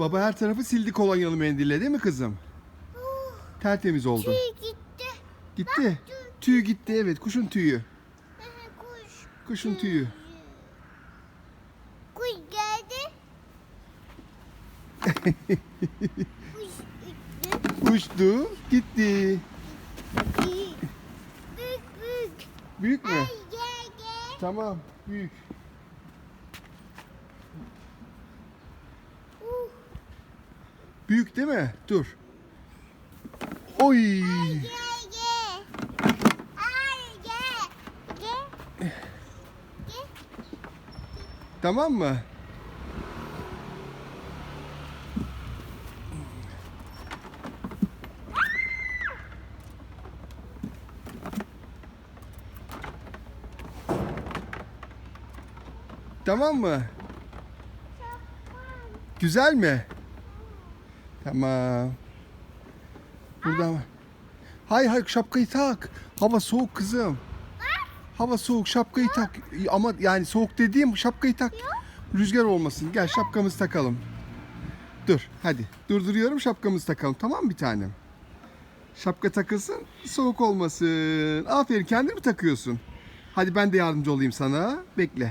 Baba her tarafı sildi kolonyalı mendille değil mi kızım? Tertemiz oldu. Tüy gitti. Gitti. Tüy gitti evet kuşun tüyü. Kuş. Kuşun tüyü. Kuş geldi. Kuş gitti. Uçtu gitti. Büyük büyük. Büyük mü? Ay gel gel. Tamam büyük. Büyük değil mi? Dur. Oy. Tamam mı? Tamam mı? Güzel mi? Tamam. Buradan. Hayır hayır şapkayı tak. Hava soğuk kızım. Hava soğuk şapkayı tak. Ama yani soğuk dediğim şapkayı tak. Rüzgar olmasın. Gel şapkamızı takalım. Dur hadi. Durduruyorum şapkamızı takalım. Tamam mı bir tanem? Şapka takılsın soğuk olmasın. Aferin kendin mi takıyorsun? Hadi ben de yardımcı olayım sana. Bekle.